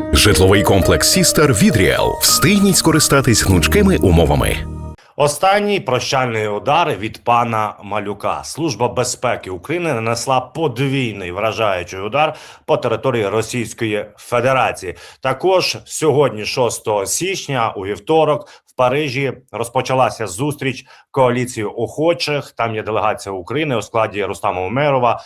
Житловий комплекс Сістер від Ріал. Встигніть скористатись гнучкими умовами. Останній прощальний удар від пана Малюка. Служба безпеки України нанесла подвійний вражаючий удар по території Російської Федерації. Також сьогодні, 6 січня, у вівторок, Парижі розпочалася зустріч коаліції охочих. Там є делегація України у складі Рустама Умерова,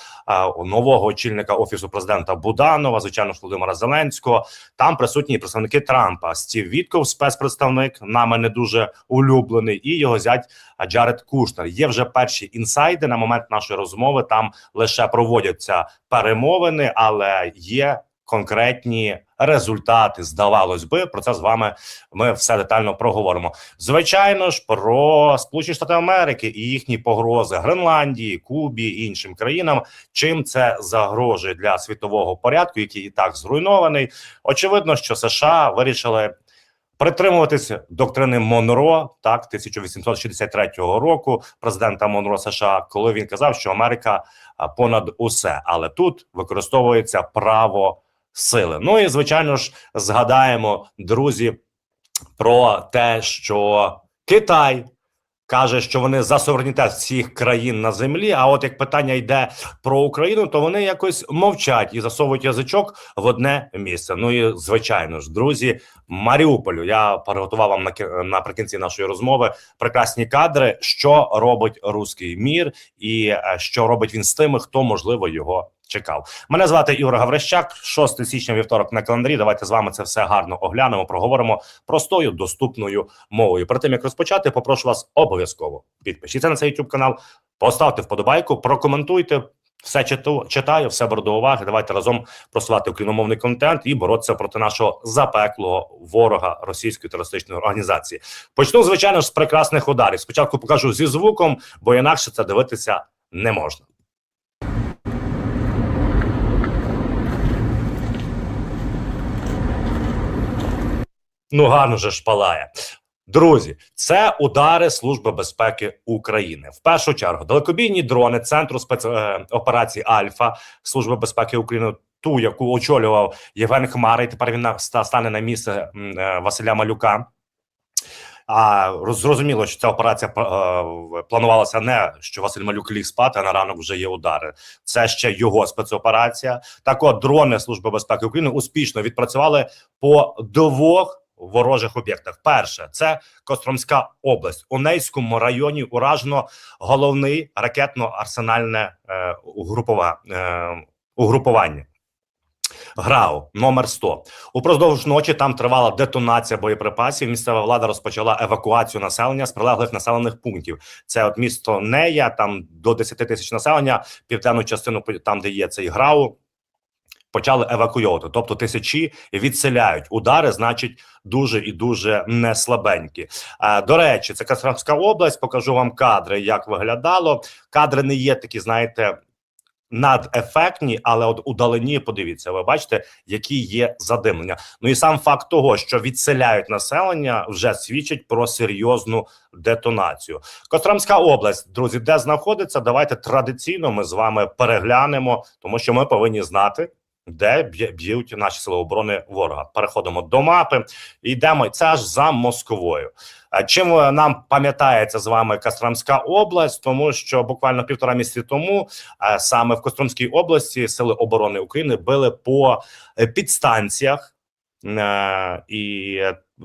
нового очільника офісу президента Буданова, звичайно ж Володимира Зеленського. Там присутні представники Трампа. Стів Вітков, спецпредставник, нами не дуже улюблений, і його зять Джаред Кушнер. Є вже перші інсайди на момент нашої розмови. Там лише проводяться перемовини, але є конкретні результати. Здавалось би, про це з вами ми все детально проговоримо. Звичайно ж, про Сполучені Штати Америки і їхні погрози Гренландії, Кубі і іншим країнам. Чим це загрожує для світового порядку, який і так зруйнований? Очевидно, що США вирішили. Притримуватися доктрини Монро, так 1863 року, президента Монро США, коли він казав, що Америка понад усе, але тут використовується право сили. Ну і звичайно ж, згадаємо, друзі, про те, що Китай каже, що вони за суверенітет всіх країн на землі. А от як питання йде про Україну, то вони якось мовчать і засовують язичок в одне місце. Ну і звичайно ж, друзі, Маріуполю. Я приготував вам на наприкінці нашої розмови прекрасні кадри, що робить руський мір, і е, що робить він з тими, хто можливо його. Чекав мене звати Ігор Гаврищак. 6 січня вівторок на календарі. Давайте з вами це все гарно оглянемо. Проговоримо простою доступною мовою. Перед тим як розпочати, попрошу вас обов'язково підпишіться на цей YouTube канал, поставте вподобайку, прокоментуйте. Все читаю, все беру до уваги. Давайте разом просувати україномовний контент і боротися проти нашого запеклого ворога російської терористичної організації. Почну звичайно ж з прекрасних ударів. Спочатку покажу зі звуком, бо інакше це дивитися не можна. Ну гарно же ж палає. Друзі, це удари Служби безпеки України. В першу чергу далекобійні дрони Центру спецоперацій Альфа Служби безпеки України, ту, яку очолював Євген Хмара, і тепер він стане на місце е, Василя Малюка. А зрозуміло, що ця операція е, планувалася не що Василь Малюк ліг спати, а на ранок вже є удари. Це ще його спецоперація. Так от дрони Служби безпеки України успішно відпрацювали по двох ворожих об'єктах. Перше це Костромська область у Нейському районі уражено головний ракетно-арсенальне е, угрупова, е, угрупування. ГРАУ номер 100. Упродовж ночі там тривала детонація боєприпасів. Місцева влада розпочала евакуацію населення з прилеглих населених пунктів. Це от місто Нея, там до 10 тисяч населення, південну частину там, де є цей ГРАУ. Почали евакуйовувати, тобто тисячі відселяють удари, значить, дуже і дуже не слабенькі. Е, до речі, це Костромська область. Покажу вам кадри, як виглядало. Кадри не є такі, знаєте, надефектні, але от удалені, подивіться, ви бачите, які є задимлення. Ну і сам факт того, що відселяють населення, вже свідчить про серйозну детонацію. Костромська область, друзі, де знаходиться? Давайте традиційно ми з вами переглянемо, тому що ми повинні знати. Де б'ють наші сили оборони ворога? Переходимо до мапи. Йдемо це аж за Москвою. А Чим е, нам пам'ятається з вами Костромська область, тому що буквально півтора місяці тому е, саме в Костромській області сили оборони України били по е, підстанціях. Е, І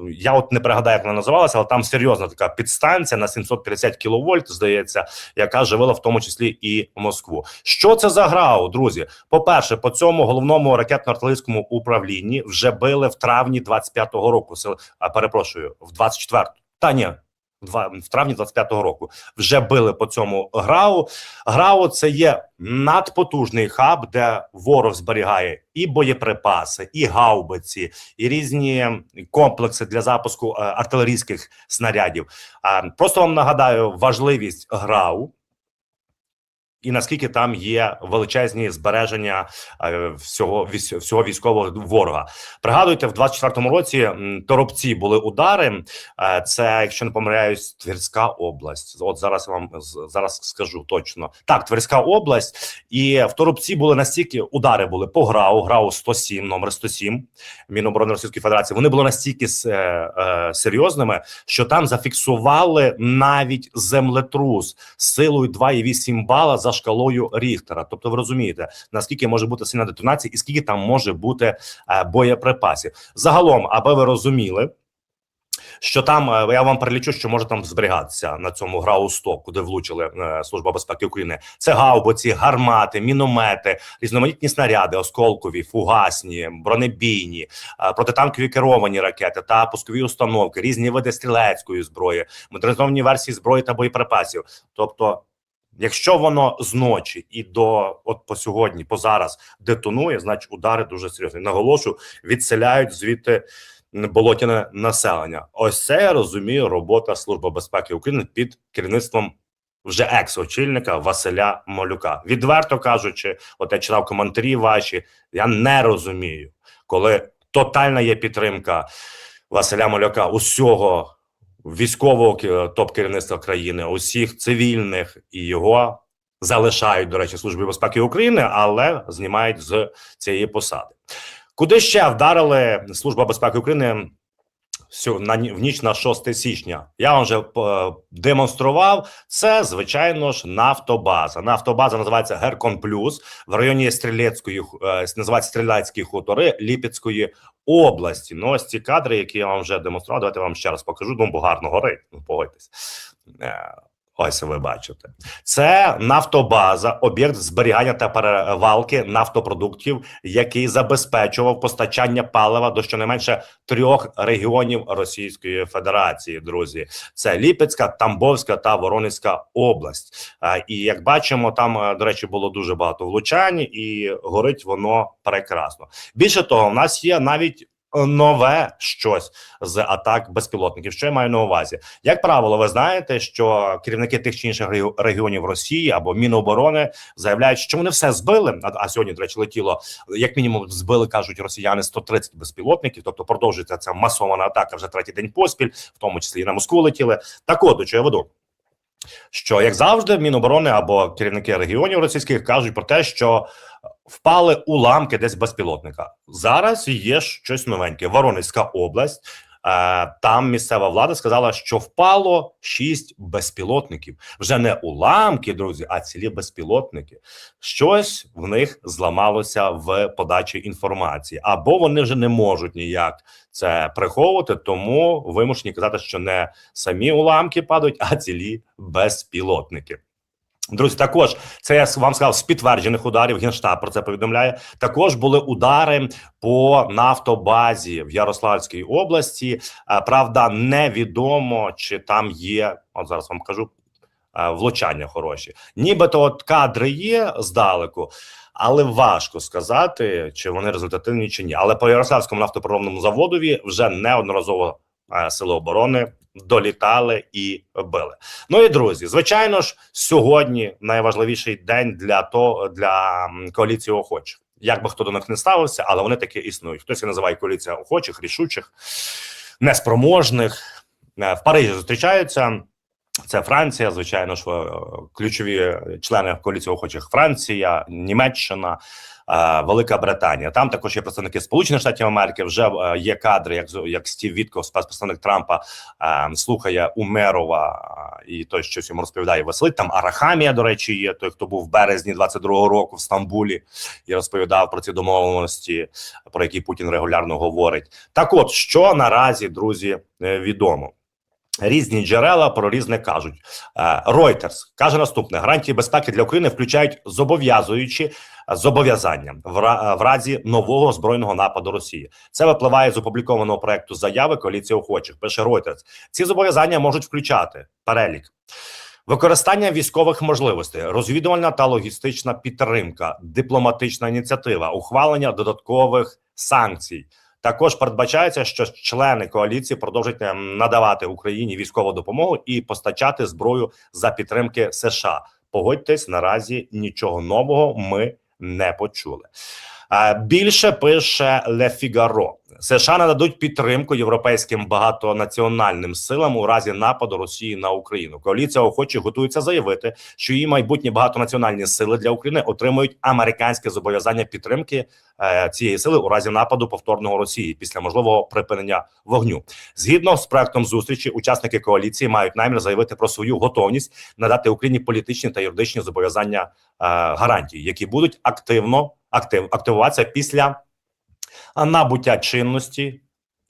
я от не пригадаю, як вона називалася, але там серйозна така підстанція на 750 кВт, здається, яка живила в тому числі і Москву. Що це за грау, друзі? По-перше, по цьому головному ракетно-артилерійському управлінні вже били в травні 25-го року. Перепрошую, в 24 Та ні. Два- В травні 25-го року вже били по цьому грау. Грау це є надпотужний хаб, де ворог зберігає і боєприпаси, і гаубиці, і різні комплекси для запуску е, артилерійських снарядів. Просто вам нагадаю важливість грау. І наскільки там є величезні збереження е, всього всього військового ворога. Пригадуйте, в 24-му році торопці були удари. Е, Це, якщо не помиляюсь, Тверська область. От зараз вам зараз скажу точно. Так, Тверська область, і в Торопці були настільки удари були по ГРАУ, ГРАУ 107, номер 107 Міноборони Російської Федерації. Вони були настільки е, серйозними, що там зафіксували навіть землетрус силою 2,8 бала за шкалою Ріхтера. Тобто, ви розумієте, наскільки може бути сильна детонація і скільки там може бути е, боєприпасів. Загалом, аби ви розуміли. Що там е, я вам перелічу, що може там зберігатися на цьому грау 100 куди влучили е, служба безпеки України. Це гаубиці, гармати, міномети, різноманітні снаряди, осколкові, фугасні, бронебійні, е, протитанкові керовані ракети та пускові установки, різні види стрілецької зброї, модернізовані версії зброї та боєприпасів. Тобто, якщо воно зночі і до от по сьогодні, по зараз детонує, значить удари дуже серйозні. Наголошу, відселяють звідти болотяне населення. Ось це я розумію робота Служби безпеки України під керівництвом вже екс-очільника Василя Малюка. Відверто кажучи, от я читав коментарі ваші. Я не розумію, коли тотальна є підтримка Василя Малюка усього військового ке- топ-керівництва країни, усіх цивільних і його залишають, до речі, служби безпеки України, але знімають з цієї посади. Куди ще вдарили Служба безпеки України на в ніч на 6 січня? Я вам вже е, демонстрував. Це звичайно ж нафтобаза. Нафтобаза називається Геркон Плюс в районі Стрілецької е, називається Стрілецькі хутори Ліпецької області. Ну, ось ці кадри, які я вам вже демонстрував. Давайте вам ще раз покажу. Бо гарно горить. Ну, погодьтесь. Ось ви бачите. Це нафтобаза, об'єкт зберігання та перевалки нафтопродуктів, який забезпечував постачання палива до щонайменше трьох регіонів Російської Федерації. Друзі, це Ліпецька, Тамбовська та Воронезька область. І як бачимо, там е, до речі було дуже багато влучань, і горить воно прекрасно. Більше того, в нас є навіть. Нове щось з атак безпілотників. Що я маю на увазі? Як правило, ви знаєте, що керівники тих чи інших регіонів Росії або Міноборони заявляють, що вони все збили. А сьогодні, до речі, летіло як мінімум збили, кажуть росіяни 130 безпілотників. Тобто продовжується ця масована атака вже третій день поспіль, в тому числі і на Москву летіли. Так от до чого я веду. Що як завжди, Міноборони або керівники регіонів російських кажуть про те, що впали уламки десь безпілотника. Зараз є щось новеньке. Воронезька область. Е, Там місцева влада сказала, що впало шість безпілотників. Вже не уламки, друзі, а цілі безпілотники. Щось в них зламалося в подачі інформації, або вони вже не можуть ніяк це приховувати, тому вимушені казати, що не самі уламки падають, а цілі безпілотники. Друзі, також це я вам сказав з підтверджених ударів. Генштаб про це повідомляє. Також були удари по нафтобазі в Ярославській області. Е, Правда, невідомо чи там є. От зараз вам кажу е, влучання хороші. Нібито от кадри є здалеку, але важко сказати, чи вони результативні чи ні. Але по Ярославському нафтопереробному заводові вже неодноразово сили оборони долітали і били. Ну і друзі, звичайно ж, сьогодні найважливіший день для то для коаліції охочих. Як би хто до них не ставився, але вони таки існують. Хтось називає коаліція охочих, рішучих, неспроможних. Е, В Парижі зустрічаються. Це Франція, звичайно ж, е, ключові члени коаліції охочих Франція, Німеччина, е, Велика Британія. Там також є представники Сполучених Штатів Америки. Вже е, є кадри, як як Стів Вітков, спецпредставник Трампа, слухає Умерова і той щось йому розповідає веселить. Там Арахамія, до речі, є той, хто був в березні 22-го року в Стамбулі і розповідав про ці домовленості, про які Путін регулярно говорить. Так, от що наразі друзі відомо. Різні джерела про різне кажуть. Е, Reuters каже наступне: гарантії безпеки для України включають зобов'язуючі е, зобов'язання в, в разі нового збройного нападу Росії. Це випливає з опублікованого проекту заяви коаліції охочих. Пише Reuters. Ці зобов'язання можуть включати перелік. Використання військових можливостей, розвідувальна та логістична підтримка, дипломатична ініціатива, ухвалення додаткових санкцій. Також передбачається, що члени коаліції продовжать ем, надавати Україні військову допомогу і постачати зброю за підтримки США. Погодьтесь, наразі нічого нового ми не почули. Більше пише Le Figaro. США нададуть підтримку європейським багатонаціональним силам у разі нападу Росії на Україну. Коаліція охоче готується заявити, що її майбутні багатонаціональні сили для України отримують американське зобов'язання підтримки е, цієї сили у разі нападу повторного Росії після можливого припинення вогню. Згідно з проектом зустрічі, учасники коаліції мають намір заявити про свою готовність надати Україні політичні та юридичні зобов'язання е, гарантії, які будуть активно актив, активуватися після набуття чинності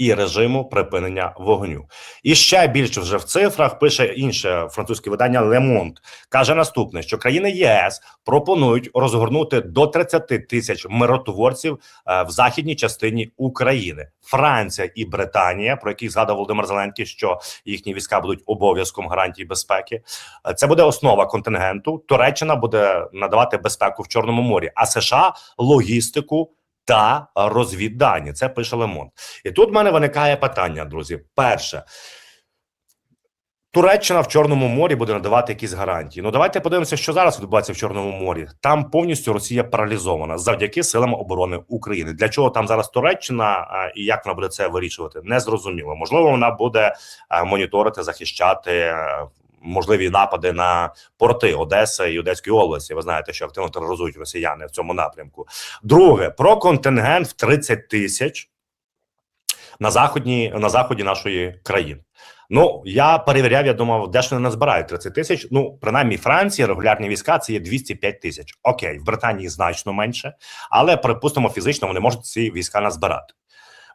і режиму припинення вогню. І ще більше вже в цифрах пише інше французьке видання Monde. каже наступне: що країни ЄС пропонують розгорнути до 30 тисяч миротворців е, в західній частині України. Франція і Британія, про які згадав Володимир Зеленський, що їхні війська будуть обов'язком гарантії безпеки. Е, Це буде основа контингенту. Туреччина буде надавати безпеку в Чорному морі, а США логістику та розвіддані. Це пише Лемон. І тут в мене виникає питання, друзі. Перше. Туреччина в Чорному морі буде надавати якісь гарантії. Ну давайте подивимося, що зараз відбувається в Чорному морі. Там повністю Росія паралізована завдяки силам оборони України. Для чого там зараз Туреччина і як вона буде це вирішувати? Не зрозуміло. Можливо, вона буде моніторити, захищати е, можливі напади на порти Одеси і Одеської області. Ви знаєте, що активно тероризують росіяни в цьому напрямку. Друге про контингент в 30 тисяч на заходні на заході нашої країни. Ну я перевіряв, я думав, де ж вони назбирають 30 тисяч. Ну, принаймні, Франції регулярні війська це є 205 тисяч. Окей, в Британії значно менше, але припустимо, фізично вони можуть ці війська назбирати.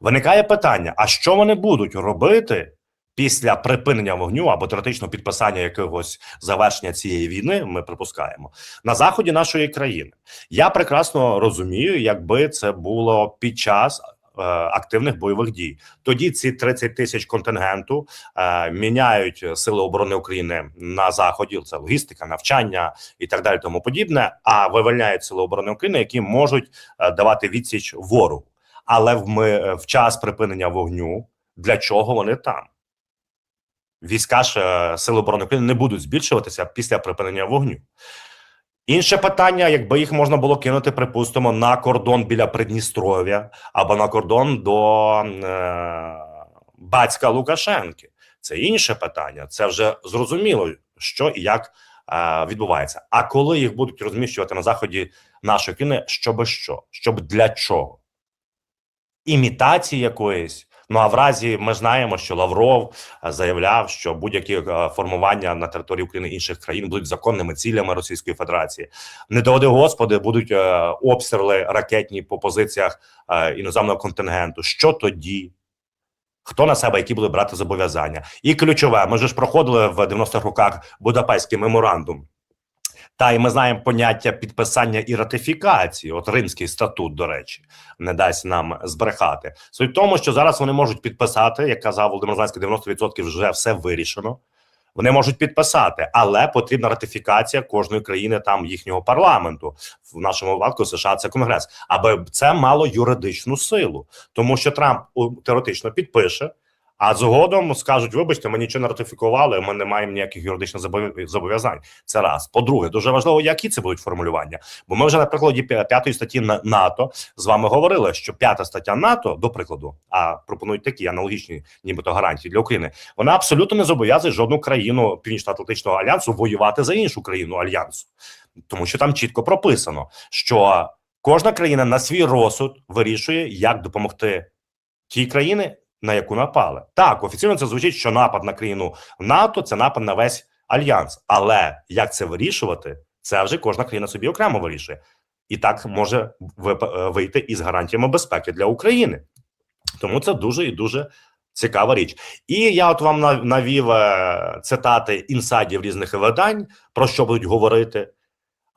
Виникає питання: а що вони будуть робити після припинення вогню або теоретичного підписання якогось завершення цієї війни? Ми припускаємо на заході нашої країни. Я прекрасно розумію, якби це було під час. е, Активних бойових дій тоді ці 30 тисяч контингенту е, міняють сили оборони України на заході. Це логістика, навчання і так далі, тому подібне. А вивільняють сили оборони України, які можуть е, давати відсіч ворогу. Але в ми в час припинення вогню для чого вони там? Війська ж е, сили оборони України не будуть збільшуватися після припинення вогню. Інше питання, якби їх можна було кинути, припустимо, на кордон біля Придністров'я або на кордон до е, батька Лукашенки. Це інше питання. Це вже зрозуміло, що і як е, відбувається. А коли їх будуть розміщувати на заході нашої країни, щоби що? Щоб для чого? Імітації якоїсь. Ну а в разі ми знаємо, що Лавров е, заявляв, що будь-які е, формування на території України інших країн будуть законними цілями Російської Федерації. Не доводи господи, будуть е, обстріли ракетні по позиціях іноземного контингенту. Що тоді? Хто на себе які були брати зобов'язання? І ключове, ми ж проходили в 90-х роках Будапештський меморандум. Та і ми знаємо поняття підписання і ратифікації. От Римський статут, до речі, не дасть нам збрехати. Суть в тому, що зараз вони можуть підписати, як казав Володимир Зеленський, 90% вже все вирішено. Вони можуть підписати, але потрібна ратифікація кожної країни там їхнього парламенту. В нашому випадку США це конгрес, аби це мало юридичну силу, тому що Трамп теоретично підпише. А згодом скажуть: вибачте, ми нічого не ратифікували, ми не маємо ніяких юридичних зобов- зобов'язань. Це раз. По-друге, дуже важливо, які це будуть формулювання. Бо ми вже на прикладі п'ятої статті НАТО з вами говорили, що п'ята стаття НАТО, до прикладу, а пропонують такі аналогічні, нібито гарантії для України. Вона абсолютно не зобов'язує жодну країну Північно-Атлантичного альянсу воювати за іншу країну альянсу, тому що там чітко прописано, що кожна країна на свій розсуд вирішує, як допомогти тій країні, на яку напали. Так, офіційно це звучить, що напад на країну НАТО це напад на весь альянс. Але як це вирішувати, це вже кожна країна собі окремо вирішує. І так може е, вийти із гарантіями безпеки для України. Тому це дуже і дуже цікава річ. І я от вам нав- навів е, цитати інсайдів різних видань, про що будуть говорити.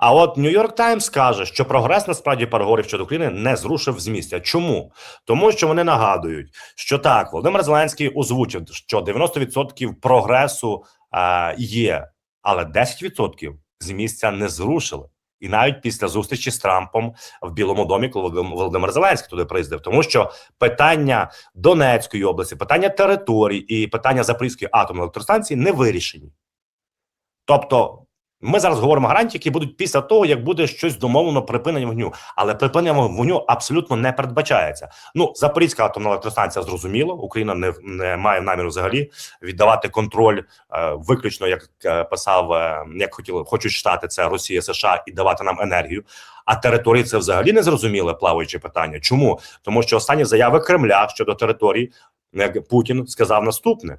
А от Нью-Йорк Таймс каже, що прогрес насправді переговорів щодо України не зрушив з місця. Чому? Тому що вони нагадують, що так, Володимир Зеленський озвучив, що 90% прогресу е, є, але 10% з місця не зрушили. І навіть після зустрічі з Трампом в Білому домі, коли Володимир Зеленський туди приїздив, тому що питання Донецької області, питання територій і питання Запорізької атомної електростанції не вирішені. Тобто Ми зараз говоримо гарантії, які будуть після того, як буде щось домовлено припинення вогню. Але припинення вогню абсолютно не передбачається. Ну, Запорізька атомна електростанція зрозуміло. Україна не, не має наміру взагалі віддавати контроль е, виключно, як е, писав, е, як хотіли, хочуть штати, це Росія, США, і давати нам енергію. А території це взагалі не зрозуміле плаваюче питання. Чому? Тому що останні заяви Кремля щодо територій як Путін сказав наступне: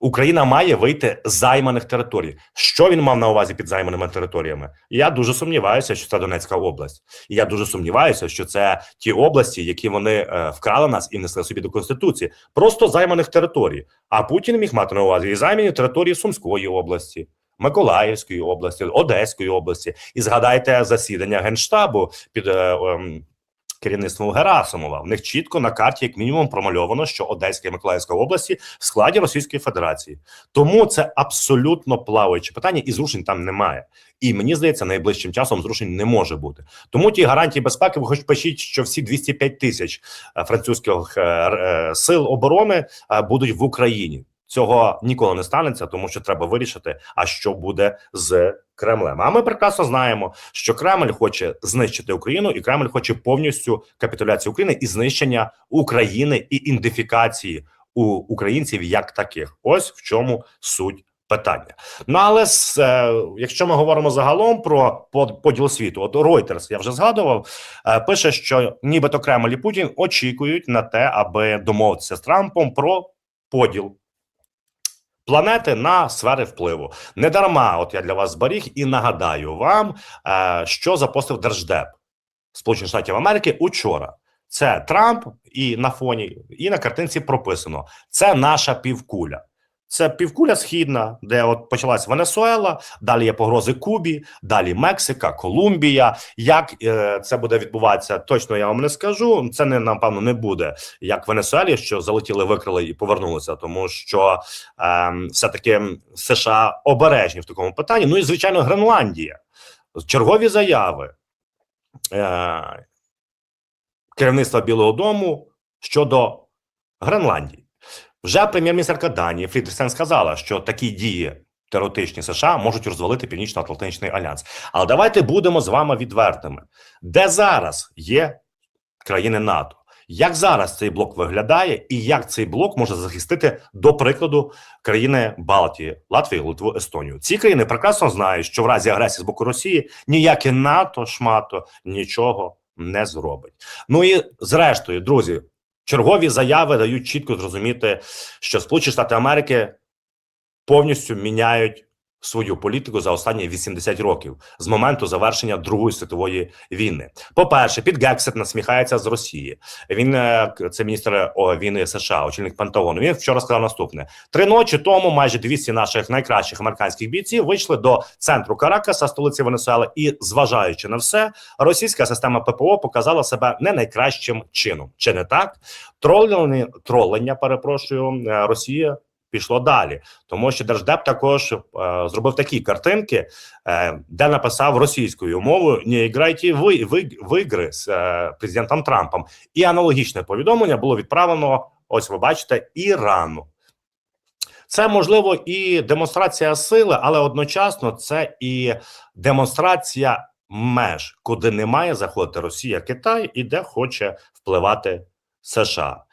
Україна має вийти з займаних територій. Що він мав на увазі під займаними територіями? Я дуже сумніваюся, що це Донецька область. І я дуже сумніваюся, що це ті області, які вони е, вкрали нас і внесли собі до конституції, просто займаних територій. А Путін міг мати на увазі і займані території Сумської області. Миколаївської області, Одеської області, і згадайте засідання генштабу під е, ем, керівництвом Герасимова. В них чітко на карті, як мінімум, промальовано, що Одеська і Миколаївська області в складі Російської Федерації. Тому це абсолютно плаваюче питання, і зрушень там немає. І мені здається, найближчим часом зрушень не може бути. Тому ті гарантії безпеки, ви хоч пишіть, що всі 205 тисяч е, французьких е, е, сил оборони будуть в Україні. Цього ніколи не станеться, тому що треба вирішити, а що буде з Кремлем. А ми прекрасно знаємо, що Кремль хоче знищити Україну, і Кремль хоче повністю капітуляцію України і знищення України і ідентифікації у українців як таких. Ось в чому суть. Питання, ну але е, якщо ми говоримо загалом про поділ світу, от Reuters, я вже згадував, е, пише, що нібито Кремль і Путін очікують на те, аби домовитися з Трампом про поділ планети на сфери впливу. Не дарма, от я для вас зберіг і нагадаю вам, е, що запостив Держдеп Сполучених Штатів Америки учора. Це Трамп, і на фоні, і на картинці прописано: це наша півкуля. Це півкуля східна, де от почалась Венесуела, далі є погрози Кубі, далі Мексика, Колумбія. Як е, це буде відбуватися, точно я вам не скажу. Це не напевно не буде як в Венесуелі, що залетіли, викрили і повернулися, тому що е, все таки США обережні в такому питанні. Ну і звичайно, Гренландія. Чергові заяви е, керівництва Білого Дому щодо Гренландії. Вже прем'єр-міністерка Данії Фрідрісен сказала, що такі дії теоретичні США можуть розвалити Північно-Атлантичний альянс. Але давайте будемо з вами відвертими, де зараз є країни НАТО. Як зараз цей блок виглядає, і як цей блок може захистити, до прикладу, країни Балтії, Латвію, Литву, Естонію? Ці країни прекрасно знають, що в разі агресії з боку Росії ніяке НАТО, шмато нічого не зробить. Ну і зрештою, друзі, чергові заяви дають чітко зрозуміти, що Сполучені Штати Америки повністю міняють свою політику за останні 80 років з моменту завершення Другої світової війни. По перше, під Гексет насміхається з Росії. Він е, це міністр війни США, очільник Пентагону. Він вчора сказав наступне: три ночі тому майже 200 наших найкращих американських бійців вийшли до центру Каракаса, столиці Венесуели, і зважаючи на все, російська система ППО показала себе не найкращим чином. Чи не так? Тролення, тролення, перепрошую, е, Росія пішло далі, тому що держдеп також е, зробив такі картинки, е, де написав російською мовою «Не грайте ви, ви в ігри з е, президентом Трампом. І аналогічне повідомлення було відправлено. Ось ви бачите, Ірану. Це можливо і демонстрація сили, але одночасно це і демонстрація меж, куди не має заходити Росія, Китай і де хоче впливати США.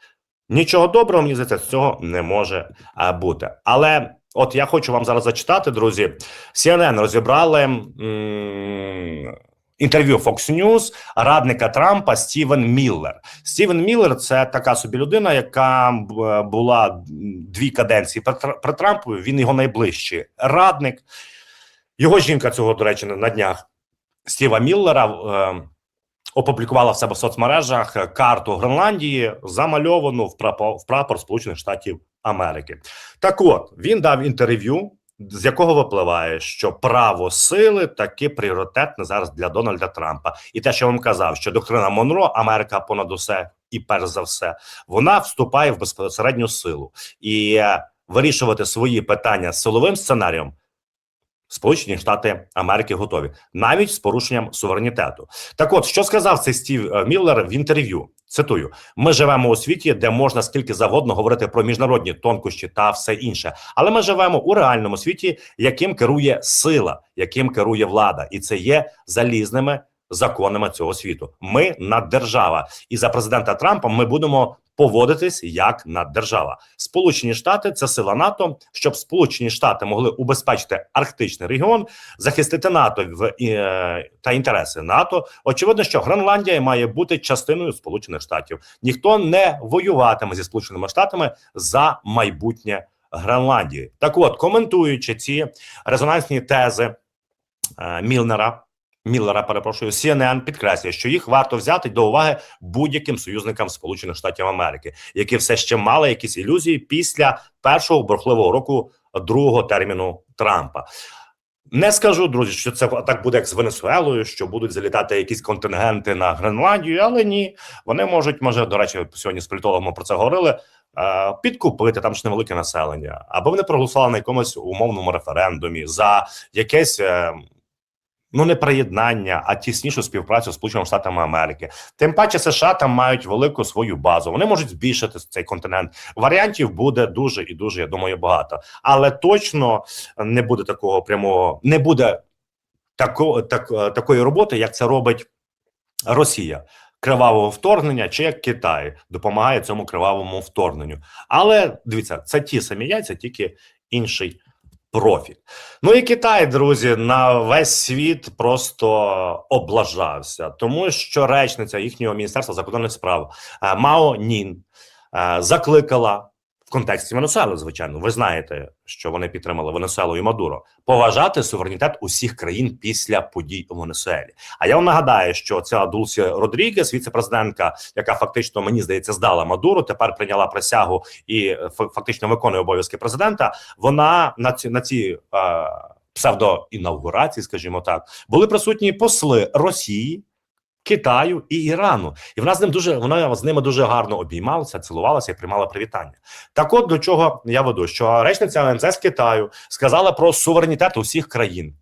Нічого доброго, мені здається, з цього не може а, бути. Але от я хочу вам зараз зачитати, друзі. CNN розібрали м, інтерв'ю Fox News радника Трампа Стівен Міллер. Стівен Міллер це така собі людина, яка була дві каденції при, Тр- при Він його найближчий радник. Його жінка цього, до речі, на днях Стіва Міллера. Опублікувала в себе в соцмережах карту Гренландії, замальовану в прапор, в прапор Сполучених Штатів Америки. Так от він дав інтерв'ю, з якого випливає, що право сили таки пріоритетне зараз для Дональда Трампа. І те, що я вам казав, що доктрина Монро, Америка понад усе і перш за все, вона вступає в безпосередню силу і е, вирішувати свої питання з силовим сценарієм. Сполучені Штати Америки готові навіть з порушенням суверенітету. Так, от що сказав цей Стів е, Міллер в інтерв'ю? Цитую: ми живемо у світі, де можна скільки завгодно говорити про міжнародні тонкощі та все інше. Але ми живемо у реальному світі, яким керує сила, яким керує влада, і це є залізними законами цього світу. Ми наддержава, і за президента Трампа ми будемо поводитись як наддержава. Сполучені Штати це сила НАТО. Щоб Сполучені Штати могли убезпечити арктичний регіон, захистити НАТО в е, та інтереси НАТО. Очевидно, що Гренландія має бути частиною Сполучених Штатів. Ніхто не воюватиме зі Сполученими Штатами за майбутнє Гренландії. Так, от коментуючи ці резонансні тези е, Мілнера. Міллера, перепрошую, CNN підкреслює, що їх варто взяти до уваги будь-яким союзникам Сполучених Штатів Америки, які все ще мали якісь ілюзії після першого бурхливого року другого терміну Трампа. Не скажу, друзі, що це так буде як з Венесуелою, що будуть залітати якісь контингенти на Гренландію, але ні, вони можуть, може, до речі, сьогодні з політологами про це говорили. е, Підкупити там ж невелике населення, або вони проголосували на якомусь умовному референдумі за якесь е, ну не приєднання, а тіснішу співпрацю з Сполученими Штатами Америки. Тим паче, США там мають велику свою базу. Вони можуть збільшити цей континент. Варіантів буде дуже і дуже, я думаю, багато, але точно не буде такого прямого, не буде тако, так, е, такої роботи, як це робить Росія. Кривавого вторгнення, чи як Китай допомагає цьому кривавому вторгненню. Але дивіться, це ті самі яйця, тільки інший профіль. Ну і Китай, друзі, на весь світ просто облажався, тому що речниця їхнього міністерства закордонних справ е, Мао Нін е, закликала контексті Венесуели, звичайно. Ви знаєте, що вони підтримали Венесуелу і Мадуро поважати суверенітет усіх країн після подій у Венесуелі. А я вам нагадаю, що ця Дулсі Родрігес, віце-президентка, яка фактично мені здається здала Мадуру, тепер прийняла присягу і фактично виконує обов'язки президента. Вона на ці на ці е, псевдоінаугурації, скажімо так, були присутні посли Росії. Китаю і Ірану, і вона з ним дуже вона з ними дуже гарно обіймалася, цілувалася і приймала привітання. Так, от до чого я веду, що речниця з Китаю сказала про суверенітет усіх країн,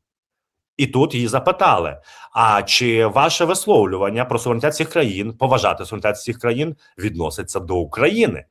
і тут її запитали: а чи ваше висловлювання про суверенітет всіх країн, поважати суверенітет всіх країн відноситься до України?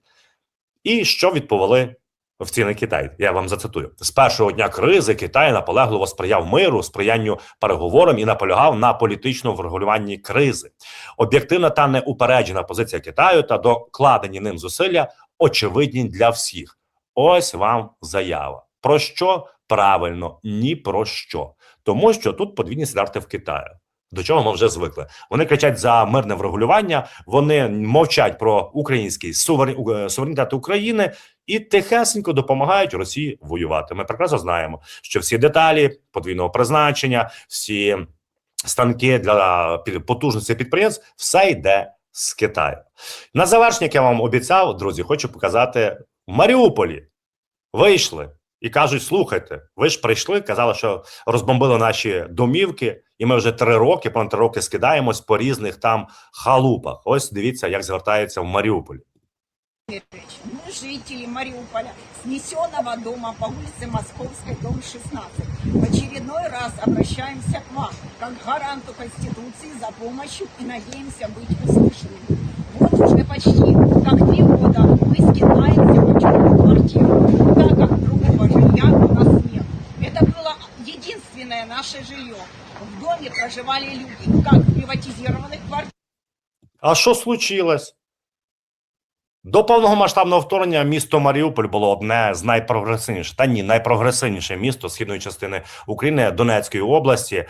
І що відповіли офіційний Китай? Я вам зацитую: з першого дня кризи Китай наполегливо сприяв миру, сприянню переговорам і наполягав на політичному врегулюванні кризи. Об'єктивна та неупереджена позиція Китаю та докладені ним зусилля очевидні для всіх. Ось вам заява. Про що правильно? Ні про що, тому що тут подвійні стандарти в Китаю. До чого ми вже звикли. Вони кричать за мирне врегулювання, вони мовчать про український е, суверенітет України і тихесенько допомагають Росії воювати. Ми прекрасно знаємо, що всі деталі подвійного призначення, всі станки для потужності підприємств, все йде з Китаю. На завершення, як я вам обіцяв, друзі, хочу показати в Маріуполі. Вийшли і кажуть: слухайте, ви ж прийшли, казали, що розбомбили наші домівки, і ми вже три роки, понад три роки скидаємось по різних там халупах. Ось дивіться, як звертаються в Маріуполі. Валерьевич, Мы, жители Мариуполя, снесенного дома по улице Московской, дом 16, в очередной раз обращаемся к вам, как к гаранту Конституции, за помощью и надеемся быть услышанными. Вот уже почти как три года мы скидаемся в учебную квартиру, Наше жилье. В доме проживали люди, как в приватизированных квартирах, А що случилось? До повномасштабного вторгнення місто Маріуполь було одне з найпрогресивніших, та ні, найпрогресивніше місто східної частини України Донецької області.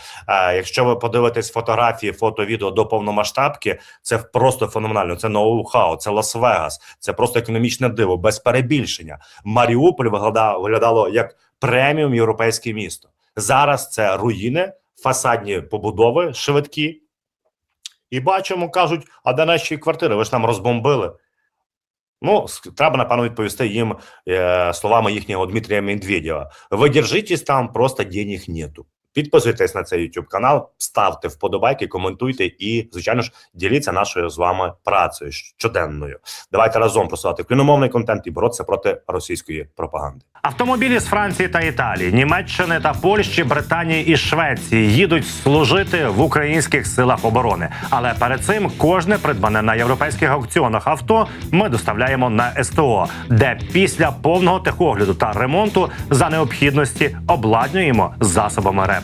Якщо ви подивитесь фотографії, фото, відео до повномасштабки, це просто феноменально. Це ноу-хау, це Лас-Вегас, це просто економічне диво, без перебільшення. Маріуполь виглядало як преміум європейське місто. Зараз це руїни, фасадні побудови швидкі. І бачимо, кажуть, а де наші квартири? Ви ж нам розбомбили. Ну, треба, напевно, відповісти їм е, словами їхнього Дмитрія Медведєва. Ви держитесь там, просто денег нету. Підписуйтесь на цей YouTube канал, ставте вподобайки, коментуйте і, звичайно ж, діліться нашою з вами працею щоденною. Давайте разом просувати україномовний контент і боротися проти російської пропаганди. Автомобілі з Франції та Італії, Німеччини та Польщі, Британії і Швеції їдуть служити в українських силах оборони. Але перед цим кожне придбане на європейських аукціонах авто ми доставляємо на СТО, де після повного техогляду та ремонту за необхідності обладнуємо засобами РЕП.